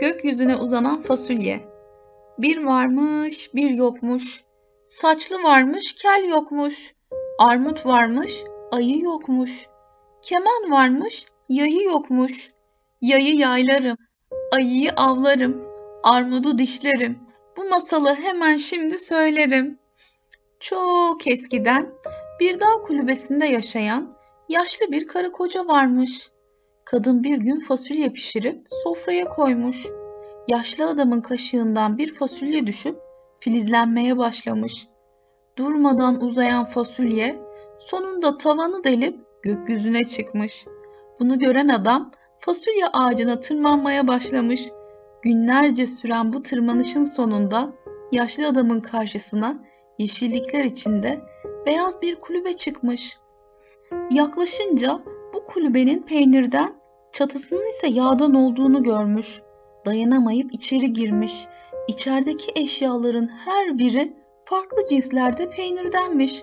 Gökyüzüne uzanan fasulye. Bir varmış, bir yokmuş. Saçlı varmış, kel yokmuş. Armut varmış, ayı yokmuş. Keman varmış, yayı yokmuş. Yayı yaylarım, ayıyı avlarım, armudu dişlerim. Bu masalı hemen şimdi söylerim. Çok eskiden bir dağ kulübesinde yaşayan yaşlı bir karı koca varmış. Kadın bir gün fasulye pişirip sofraya koymuş. Yaşlı adamın kaşığından bir fasulye düşüp filizlenmeye başlamış. Durmadan uzayan fasulye sonunda tavanı delip gökyüzüne çıkmış. Bunu gören adam fasulye ağacına tırmanmaya başlamış. Günlerce süren bu tırmanışın sonunda yaşlı adamın karşısına yeşillikler içinde beyaz bir kulübe çıkmış. Yaklaşınca bu kulübenin peynirden, çatısının ise yağdan olduğunu görmüş. Dayanamayıp içeri girmiş. İçerideki eşyaların her biri farklı cinslerde peynirdenmiş.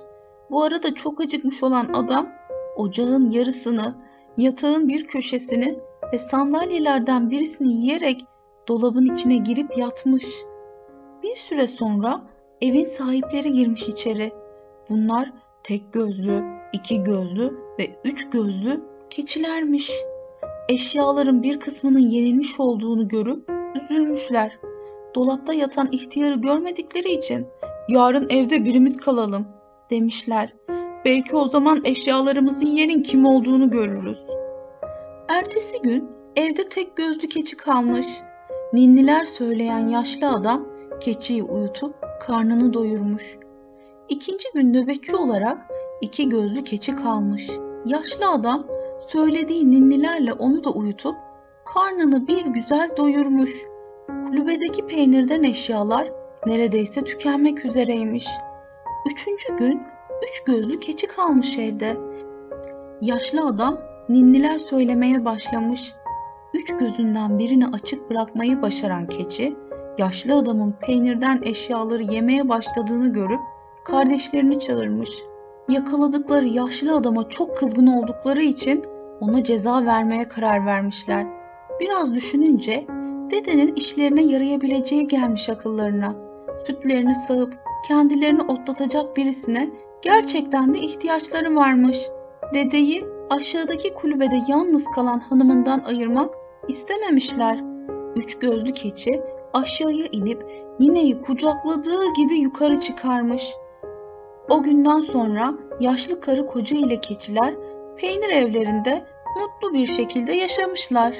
Bu arada çok acıkmış olan adam ocağın yarısını, yatağın bir köşesini ve sandalyelerden birisini yiyerek dolabın içine girip yatmış. Bir süre sonra evin sahipleri girmiş içeri. Bunlar tek gözlü, iki gözlü ve üç gözlü keçilermiş. Eşyaların bir kısmının yenilmiş olduğunu görüp üzülmüşler. Dolapta yatan ihtiyarı görmedikleri için yarın evde birimiz kalalım demişler. Belki o zaman eşyalarımızın yerin kim olduğunu görürüz. Ertesi gün evde tek gözlü keçi kalmış. Ninniler söyleyen yaşlı adam keçiyi uyutup karnını doyurmuş. İkinci gün nöbetçi olarak iki gözlü keçi kalmış. Yaşlı adam söylediği ninnilerle onu da uyutup karnını bir güzel doyurmuş. Kulübedeki peynirden eşyalar neredeyse tükenmek üzereymiş. Üçüncü gün üç gözlü keçi kalmış evde. Yaşlı adam ninniler söylemeye başlamış. Üç gözünden birini açık bırakmayı başaran keçi, yaşlı adamın peynirden eşyaları yemeye başladığını görüp kardeşlerini çağırmış. Yakaladıkları yaşlı adama çok kızgın oldukları için ona ceza vermeye karar vermişler. Biraz düşününce dedenin işlerine yarayabileceği gelmiş akıllarına. Sütlerini sağıp kendilerini otlatacak birisine gerçekten de ihtiyaçları varmış. Dedeyi aşağıdaki kulübede yalnız kalan hanımından ayırmak istememişler. Üç gözlü keçi aşağıya inip nineyi kucakladığı gibi yukarı çıkarmış. O günden sonra yaşlı karı koca ile keçiler peynir evlerinde mutlu bir şekilde yaşamışlar.